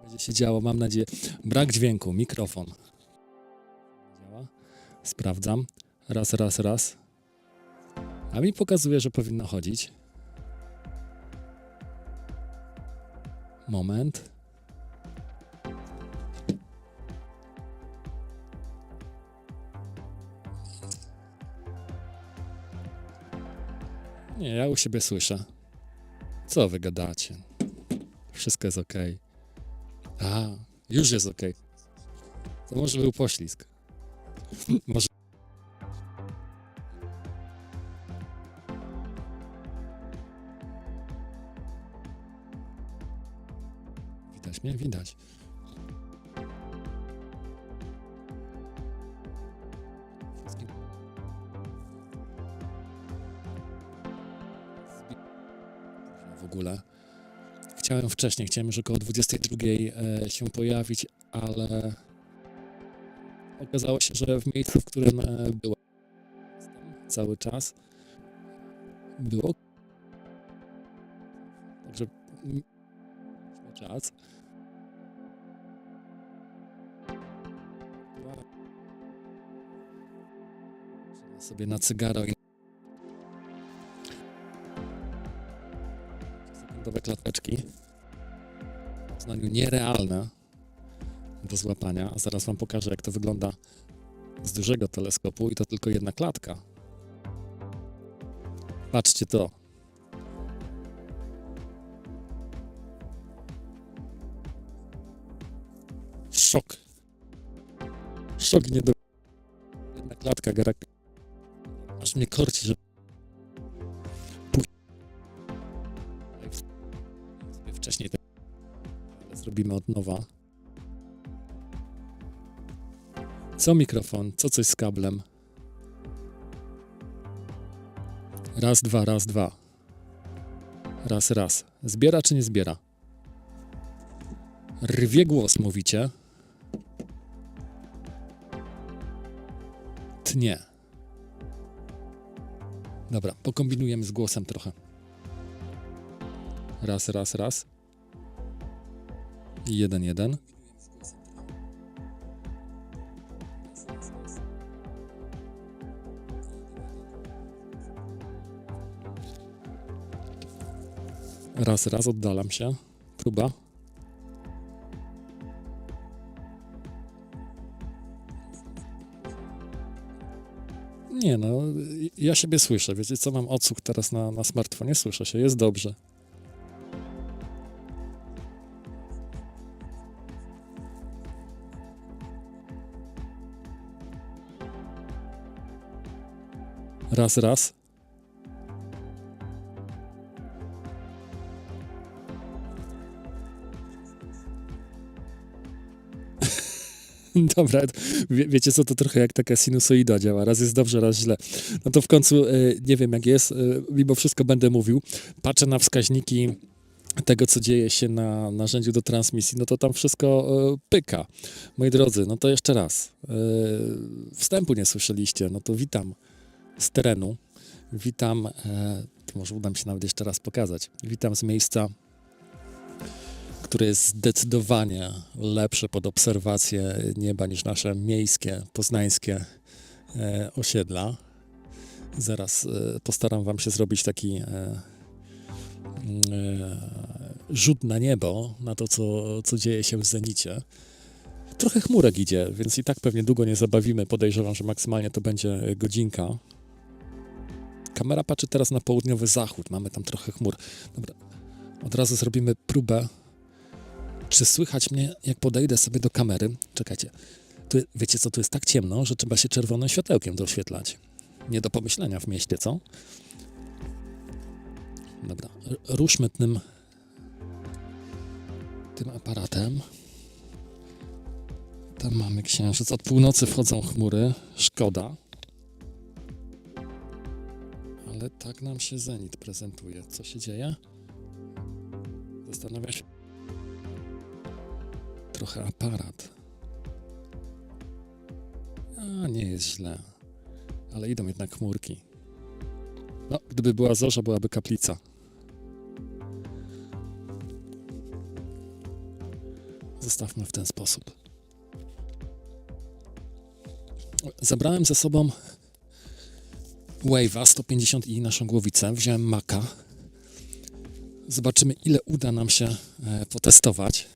Będzie się działo, mam nadzieję. Brak dźwięku, mikrofon. Działa. Sprawdzam. Raz, raz, raz. A mi pokazuje, że powinno chodzić. Moment. Nie, ja u siebie słyszę. Co wy gadacie? Wszystko jest ok. A, już jest ok. To może był poślizg. może. Widać mnie? Widać. Chciałem wcześniej, chciałem już około 22 e, się pojawić, ale okazało się, że w miejscu, w którym e, byłem cały czas, było. Także czas. Sobie na cygaro i sekundowe klateczki w Poznaniu nierealne do złapania. A zaraz wam pokażę, jak to wygląda z dużego teleskopu i to tylko jedna klatka. Patrzcie to. Szok. Szok nie do... Jedna klatka, Garak. Aż mnie korci, że... nowa. Co mikrofon? Co coś z kablem? Raz, dwa, raz, dwa. Raz, raz. Zbiera czy nie zbiera? Rwie głos, mówicie. Tnie. Dobra, pokombinujemy z głosem trochę. Raz, raz, raz. Jeden, jeden. Raz, raz, oddalam się. Próba. Nie no, ja siebie słyszę. Wiecie co, mam odsłuch teraz na, na smartfonie, słyszę się, jest dobrze. Raz, raz. Dobra, wie, wiecie co, to trochę jak taka sinusoida działa. Raz jest dobrze, raz źle. No to w końcu e, nie wiem jak jest, e, mimo wszystko będę mówił. Patrzę na wskaźniki tego, co dzieje się na narzędziu do transmisji, no to tam wszystko e, pyka. Moi drodzy, no to jeszcze raz. E, wstępu nie słyszeliście, no to witam z terenu. Witam, e, może uda mi się nawet jeszcze raz pokazać. Witam z miejsca które jest zdecydowanie lepsze pod obserwację nieba niż nasze miejskie, poznańskie e, osiedla. Zaraz e, postaram Wam się zrobić taki rzut na niebo, na to, co, co dzieje się w zenicie. Trochę chmurek idzie, więc i tak pewnie długo nie zabawimy. Podejrzewam, że maksymalnie to będzie godzinka. Kamera patrzy teraz na południowy zachód. Mamy tam trochę chmur. Dobra, od razu zrobimy próbę czy słychać mnie, jak podejdę sobie do kamery? Czekajcie. Tu, wiecie co, tu jest tak ciemno, że trzeba się czerwonym światełkiem doświetlać. Nie do pomyślenia w mieście, co? Dobra, ruszmy tym, tym aparatem. Tam mamy księżyc. Od północy wchodzą chmury. Szkoda. Tak nam się zenit prezentuje. Co się dzieje? Zastanawia się trochę aparat. A, nie jest źle. Ale idą jednak chmurki. No, gdyby była zorza, byłaby kaplica. Zostawmy w ten sposób. Zabrałem ze sobą Wave'a 150i naszą głowicę. Wziąłem Maca. Zobaczymy, ile uda nam się e, potestować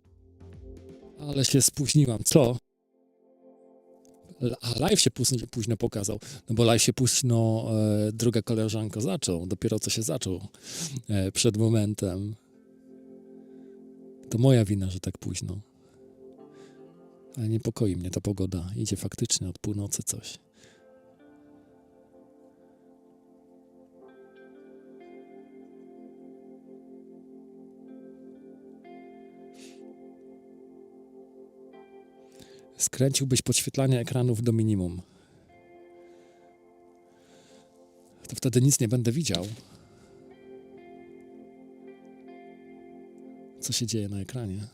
ale się spóźniłam. Co? A live się późno, pokazał. No bo live się późno, e, druga koleżanko, zaczął. Dopiero co się zaczął e, przed momentem. To moja wina, że tak późno. Ale niepokoi mnie ta pogoda. Idzie faktycznie od północy coś. Skręciłbyś podświetlanie ekranów do minimum. To wtedy nic nie będę widział. Co się dzieje na ekranie?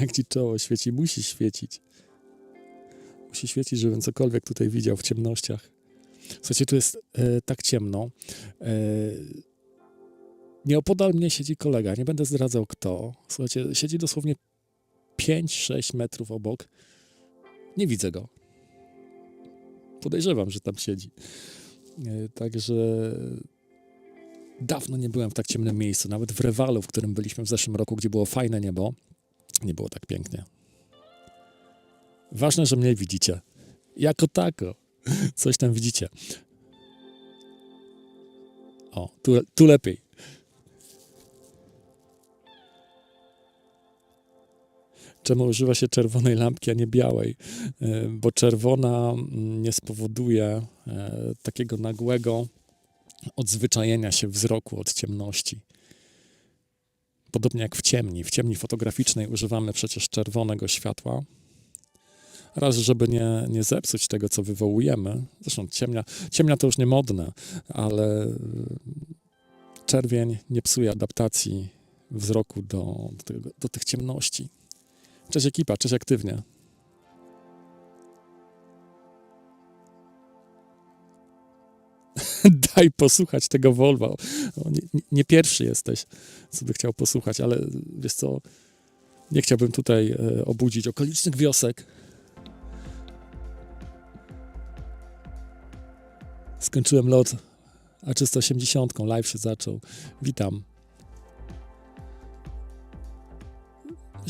Jak ci czoło świeci? Musi świecić. Musi świecić, żebym cokolwiek tutaj widział w ciemnościach. Słuchajcie, tu jest e, tak ciemno. E, Nieopodal mnie siedzi kolega, nie będę zdradzał kto. Słuchajcie, siedzi dosłownie 5-6 metrów obok. Nie widzę go. Podejrzewam, że tam siedzi. E, Także dawno nie byłem w tak ciemnym miejscu. Nawet w Rewalu, w którym byliśmy w zeszłym roku, gdzie było fajne niebo, nie było tak pięknie. Ważne, że mnie widzicie. Jako tako. Coś tam widzicie. O, tu, tu lepiej. Czemu używa się czerwonej lampki, a nie białej, E, bo czerwona mm, nie spowoduje e, takiego nagłego odzwyczajenia się wzroku od ciemności. Podobnie jak w ciemni. W ciemni fotograficznej używamy przecież czerwonego światła. Raz, żeby nie, nie zepsuć tego, co wywołujemy. Zresztą ciemnia, ciemnia to już nie modne, ale czerwień nie psuje adaptacji wzroku do, do, tego, do tych ciemności. Cześć ekipa, cześć aktywnie. Daj posłuchać tego Volvo. O, nie, nie- pierwszy jesteś, co by chciał posłuchać, ale wiesz co, nie chciałbym tutaj e, obudzić okolicznych wiosek. Skończyłem lot A380, live się zaczął. Witam.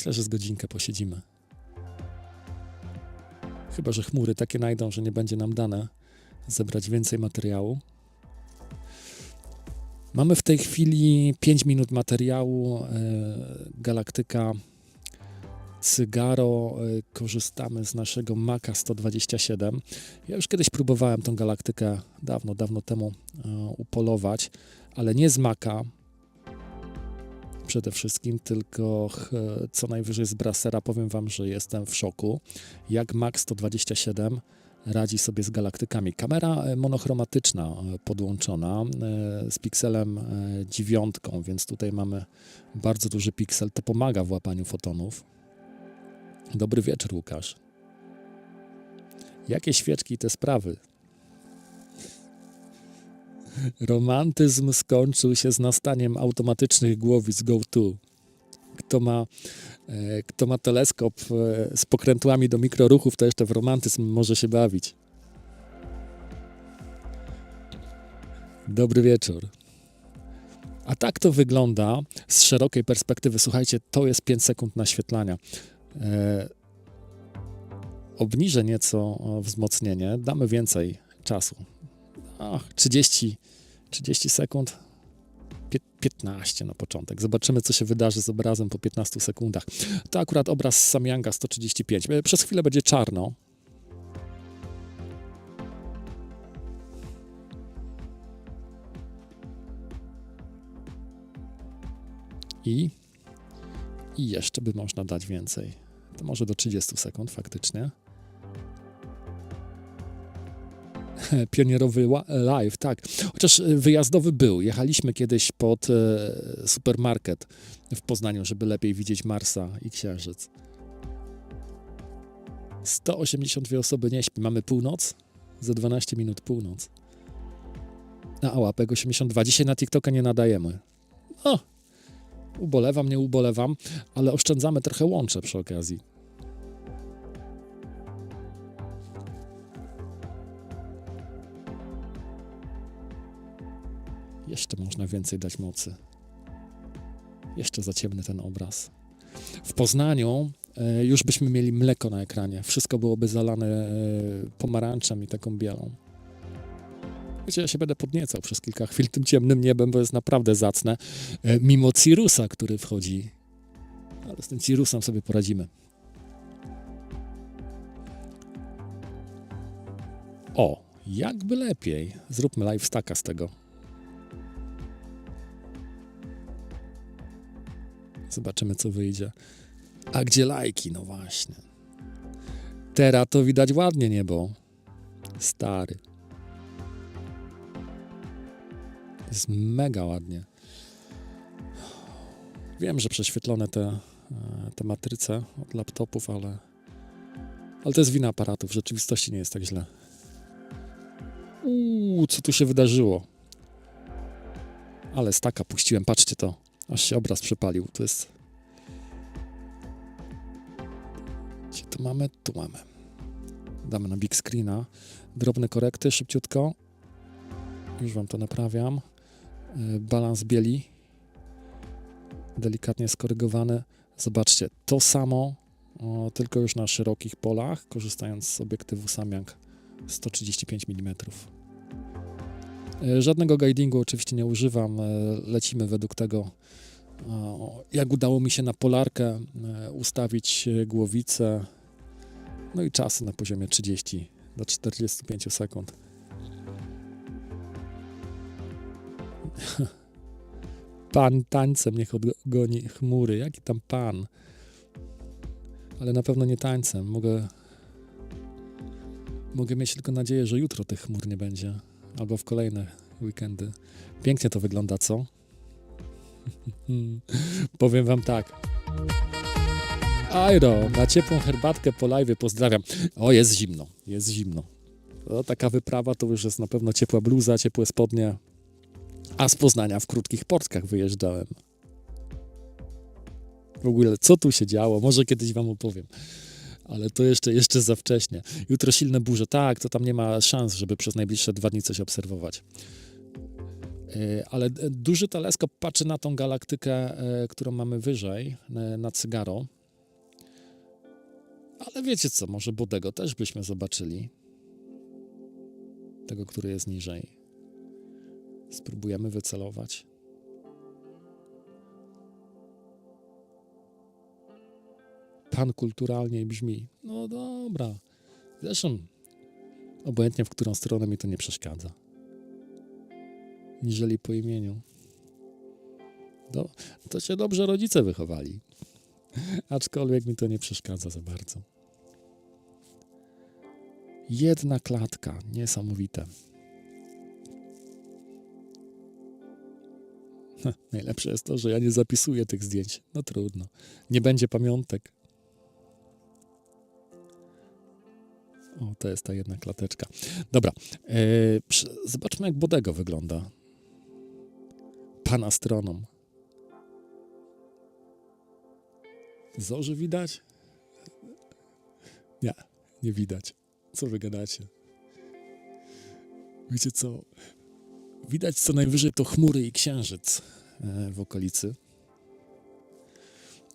Myślę, że z godzinkę posiedzimy. Chyba, że chmury takie najdą, że nie będzie nam dane zebrać więcej materiału. Mamy w tej chwili 5 minut materiału. e, Galaktyka Cygaro. e, Korzystamy z naszego Maca 127. Ja już kiedyś próbowałem tą galaktykę dawno, dawno temu e, upolować, ale nie z Maca przede wszystkim, tylko ch, co najwyżej z Brasera. Powiem Wam, że jestem w szoku, jak Mac 127 radzi sobie z galaktykami. Kamera e, monochromatyczna e, podłączona e, z pikselem e, dziewiątką, więc tutaj mamy bardzo duży piksel. To pomaga w łapaniu fotonów. Dobry wieczór, Łukasz. Jakie świeczki te sprawy? Romantyzm skończył się z nastaniem automatycznych głowic GoTo. Kto ma, e, kto ma teleskop e, z pokrętłami do mikroruchów, to jeszcze w romantyzm może się bawić. Dobry wieczór. A tak to wygląda z szerokiej perspektywy. Słuchajcie, to jest 5 sekund naświetlania. E, obniżę nieco wzmocnienie, damy więcej czasu. Ach, 30, 30 sekund, Pię- 15 na początek. Zobaczymy, co się wydarzy z obrazem po 15 sekundach. To akurat obraz Samyanga 135. E, Przez chwilę będzie czarno. I, I jeszcze by można dać więcej. To może do 30 sekund faktycznie. Pionierowy live, tak. Chociaż e, wyjazdowy był. Jechaliśmy kiedyś pod e, supermarket w Poznaniu, żeby lepiej widzieć Marsa i Księżyc. 182 osoby nie śpi. Mamy północ? Za 12 minut północ. A, a łapek 82. Dzisiaj na TikToka nie nadajemy. O! Ubolewam, nie ubolewam, ale oszczędzamy trochę łącze przy okazji. Jeszcze można więcej dać mocy. Jeszcze za ciemny ten obraz. W Poznaniu e, już byśmy mieli mleko na ekranie. Wszystko byłoby zalane e, pomarańczem i taką bielą. Wiecie, ja się będę podniecał przez kilka chwil tym ciemnym niebem, bo jest naprawdę zacne. E, mimo Cirusa, który wchodzi. Ale z tym Cirusem sobie poradzimy. O, jakby lepiej. Zróbmy live staka z tego. Zobaczymy, co wyjdzie. A gdzie lajki? No właśnie. Teraz to widać ładnie niebo. Stary. Jest mega ładnie. Wiem, że prześwietlone te, e, te matryce od laptopów, ale, ale to jest wina aparatów. W rzeczywistości nie jest tak źle. Uuu, co tu się wydarzyło? Ale staka puściłem, patrzcie to. Aż się obraz przepalił. To jest. Gdzie to mamy? Tu mamy. Damy na big screena. Drobne korekty, szybciutko. Już wam to naprawiam. Yy, Balans bieli. Delikatnie skorygowany. Zobaczcie, to samo, o, tylko już na szerokich polach, korzystając z obiektywu Samyang 135 mm. E, Żadnego guidingu oczywiście nie używam. e, Lecimy według tego, o, jak udało mi się na polarkę e, ustawić e, głowicę. No i czasy na poziomie 30 do 45 sekund. Pan tańcem niech odgoni chmury. Jaki tam pan? Ale na pewno nie tańcem. Mogę, mogę mieć tylko nadzieję, że jutro tych chmur nie będzie. Albo w kolejne weekendy. Pięknie to wygląda, co? Powiem wam tak. Airo, na ciepłą herbatkę po live pozdrawiam. O, jest zimno, jest zimno. O, taka wyprawa to już jest na pewno ciepła bluza, ciepłe spodnie. A z Poznania w krótkich portkach wyjeżdżałem. W ogóle, co tu się działo? Może kiedyś wam opowiem. Ale to jeszcze, jeszcze za wcześnie. Jutro silne burze. Tak, to tam nie ma szans, żeby przez najbliższe dwa dni coś obserwować. E, Ale e, duży teleskop patrzy na tą galaktykę, e, którą mamy wyżej, na Cygaro. Ale wiecie co, może Bodego też byśmy zobaczyli. Tego, który jest niżej. Spróbujemy wycelować. Pan kulturalnie brzmi. No dobra. Zresztą, obojętnie w którą stronę mi to nie przeszkadza. Niżeli po imieniu. Do, to się dobrze rodzice wychowali. Aczkolwiek mi to nie przeszkadza za bardzo. Jedna klatka, niesamowite. Najlepsze jest to, że ja nie zapisuję tych zdjęć. No trudno. Nie będzie pamiątek. O, to jest ta jedna klateczka. Dobra. E, zobaczmy, jak Bodego wygląda. Pan astronom. Zorzy widać? Nie, nie widać. Co wy gadacie? Wiecie co? Widać co najwyżej to chmury i księżyc e, w okolicy.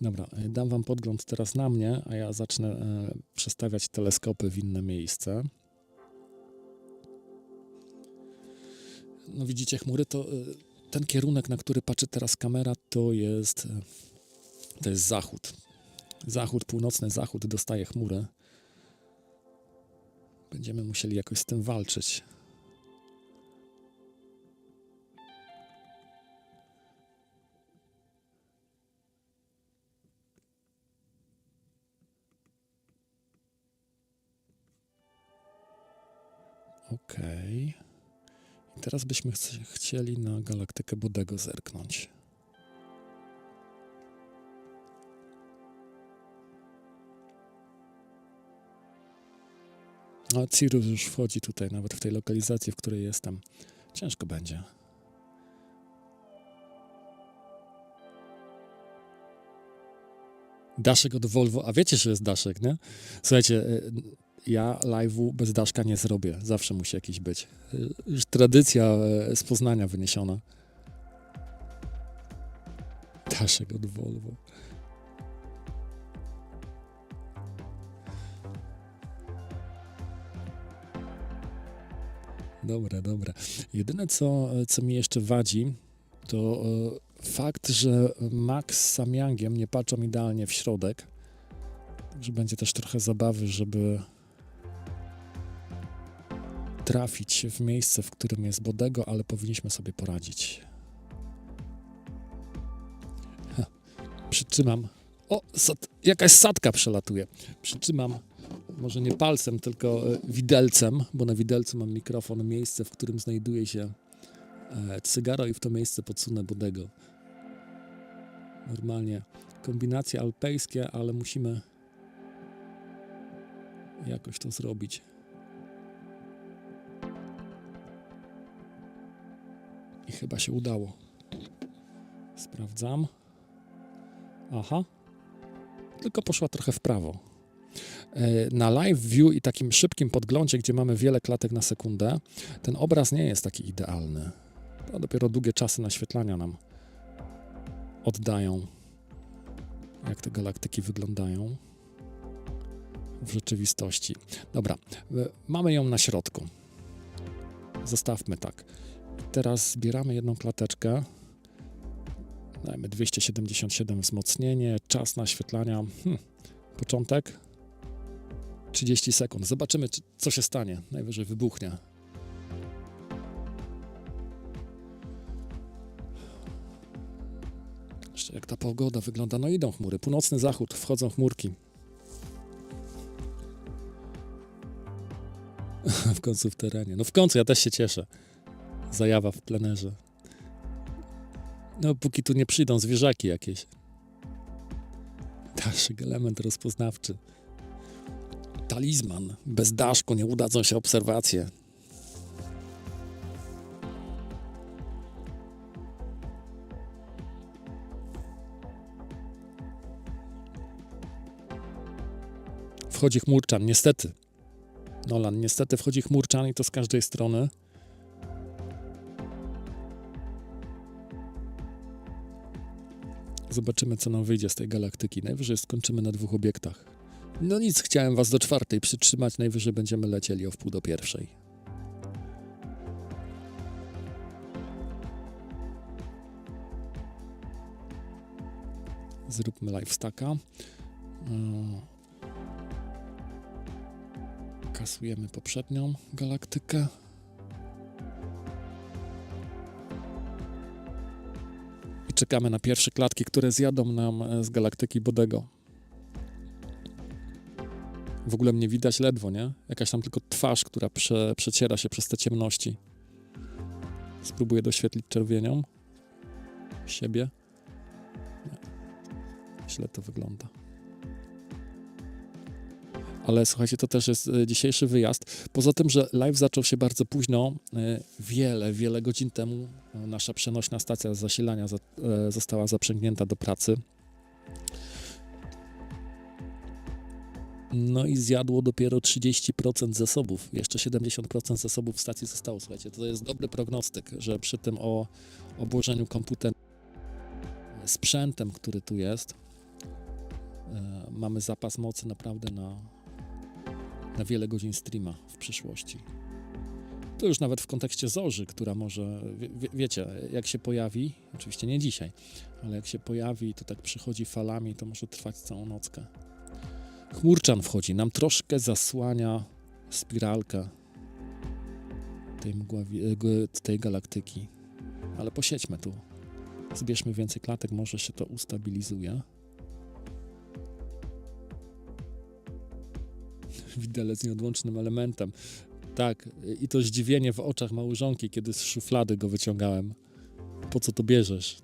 Dobra, e, dam wam podgląd teraz na mnie, a ja zacznę e, przestawiać teleskopy w inne miejsce. No widzicie chmury, to e, ten kierunek, na który patrzy teraz kamera, to jest, to jest zachód. Zachód, północny zachód dostaje chmury. Będziemy musieli jakoś z tym walczyć. Okej. I teraz byśmy chce- chcieli na galaktykę Bodego zerknąć. No, Cirrus już wchodzi tutaj, nawet w tej lokalizacji, w której jestem. Ciężko będzie. Daszek od Volvo. A wiecie, że jest Daszek, nie? Słuchajcie, y, ja live'u bez Daszka nie zrobię. Zawsze musi jakiś być. Y, Już tradycja e, z Poznania wyniesiona. Daszek od Volvo. Dobra, dobra. Jedyne, co, co mi jeszcze wadzi, to fakt, że Max z Samyangiem nie patrzą idealnie w środek. Także będzie też trochę zabawy, żeby trafić w miejsce, w którym jest Bodego, ale powinniśmy sobie poradzić. Ha, przytrzymam. O, sad, jakaś sadka przelatuje. Przytrzymam, może nie palcem, tylko e, widelcem, bo na widelcu mam mikrofon, miejsce, w którym znajduje się e, cygaro i w to miejsce podsunę Bodego. Normalnie kombinacje alpejskie, ale musimy jakoś to zrobić. Chyba się udało. Sprawdzam. Aha. Tylko poszła trochę w prawo. E, Na live view i takim szybkim podglądzie, gdzie mamy wiele klatek na sekundę, ten obraz nie jest taki idealny. To dopiero długie czasy naświetlania nam oddają, jak te galaktyki wyglądają w rzeczywistości. Dobra, e, mamy ją na środku. Zostawmy tak. Teraz zbieramy jedną klateczkę. Dajmy 277 wzmocnienie, czas naświetlania. Hmm. Początek 30 sekund. Zobaczymy, czy, co się stanie. Najwyżej wybuchnie. Jeszcze jak ta pogoda wygląda. No idą chmury. Północny zachód, wchodzą chmurki. w końcu w terenie. No w końcu ja też się cieszę. Zajawa w plenerze. No póki tu nie przyjdą zwierzaki jakieś. Daszek, element rozpoznawczy. Talizman. Bez daszku nie udadzą się obserwacje. Wchodzi chmurczan, niestety. Nolan, niestety wchodzi chmurczan i to z każdej strony. Zobaczymy, co nam wyjdzie z tej galaktyki. Najwyżej skończymy na dwóch obiektach. No nic, chciałem was do czwartej przytrzymać. Najwyżej będziemy lecieli o wpół do pierwszej. Zróbmy live stacka. Yy. Kasujemy poprzednią galaktykę. Czekamy na pierwsze klatki, które zjadą nam e, z galaktyki Bodego. W ogóle mnie widać ledwo, nie? Jakaś tam tylko twarz, która prze, przeciera się przez te ciemności. Spróbuję doświetlić czerwienią siebie. Nie. Źle to wygląda. Ale słuchajcie, to też jest e, dzisiejszy wyjazd. Poza tym, że live zaczął się bardzo późno, e, wiele, wiele godzin temu e, nasza przenośna stacja zasilania za, została zaprzęgnięta do pracy. No i zjadło dopiero 30% zasobów. Jeszcze 70% zasobów stacji zostało. Słuchajcie, to jest dobry prognostyk, że przy tym o obłożeniu komputera sprzętem, który tu jest, mamy zapas mocy naprawdę na, na wiele godzin streama w przyszłości. To już nawet w kontekście Zorzy, która może, wie, wie- wiecie, jak się pojawi, oczywiście nie dzisiaj, ale jak się pojawi, to tak przychodzi falami, to może trwać całą nockę. Chmurczan wchodzi, nam troszkę zasłania spiralkę tej, mgławi, e, tej galaktyki, ale posiedźmy tu. Zbierzmy więcej klatek, może się to ustabilizuje. Widelec nieodłącznym elementem. Tak, i to zdziwienie w oczach małżonki, kiedy z szuflady go wyciągałem. Po co to bierzesz?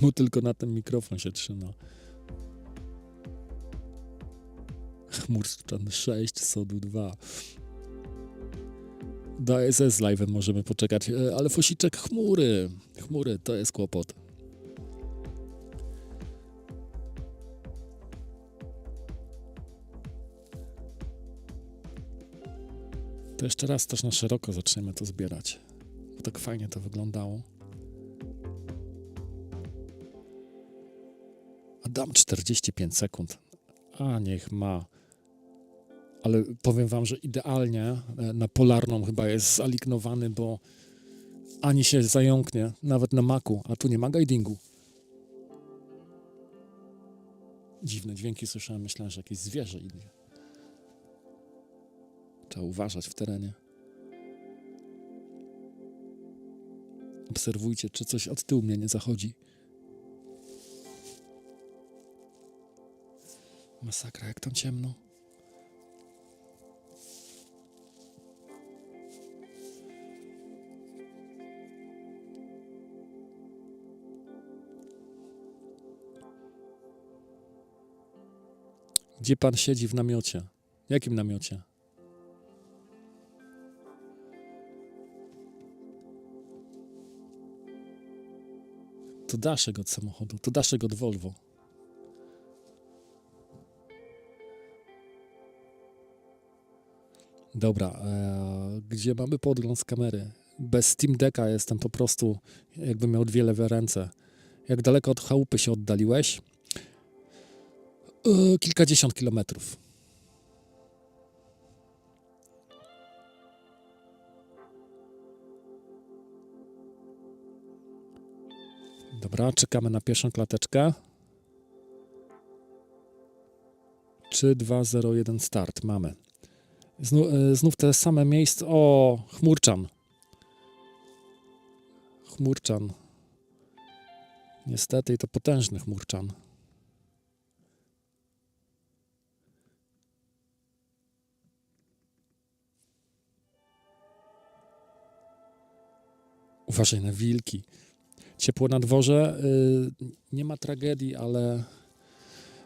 Mu tylko na ten mikrofon się trzyma. Chmurczan 6, Sodu 2. Do SS live'em możemy poczekać, e, ale fosiczek chmury. Chmury to jest kłopot. To jeszcze raz też na szeroko zaczniemy to zbierać. Bo tak fajnie to wyglądało. A dam 45 sekund. A niech ma. Ale powiem wam, że idealnie e, na polarną chyba jest zalignowany, bo ani się zająknie, nawet na maku, a tu nie ma guidingu. Dziwne dźwięki słyszałem, myślałem, że jakieś zwierzę idzie. Trzeba uważać w terenie. Obserwujcie, czy coś od tyłu mnie nie zachodzi. Masakra, jak tam ciemno. Gdzie pan siedzi w namiocie? Jakim namiocie? To daszek od samochodu, to daszek od Volvo. Dobra, e, gdzie mamy podgląd z kamery? Bez Steam Decka jestem po prostu, jakbym miał dwie lewe ręce. Jak daleko od chałupy się oddaliłeś? E, kilkadziesiąt kilometrów. Dobra, czekamy na pierwszą klateczkę. 3, 2, 0, 1, start. Mamy. Znów, e, znów te same miejsce. O, chmurczan. Chmurczan. Niestety, to potężny chmurczan. Uważaj na wilki. Ciepło na dworze. y, nie ma tragedii, ale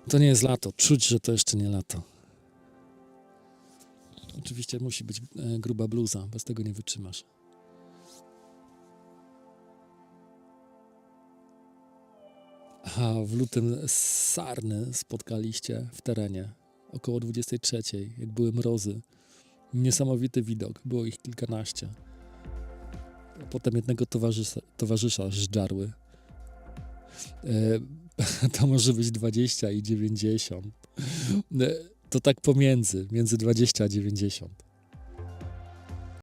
To nie jest lato. Czuć, że to jeszcze nie lato. Oczywiście musi być e, gruba bluza, bez tego nie wytrzymasz. A w lutym sarny spotkaliście w terenie około 23, jak były mrozy. Niesamowity widok, było ich kilkanaście. A Potem jednego towarzysza, towarzysza żdżarły. E, to może być 20 i 90. E, to tak pomiędzy, między 20 a 90.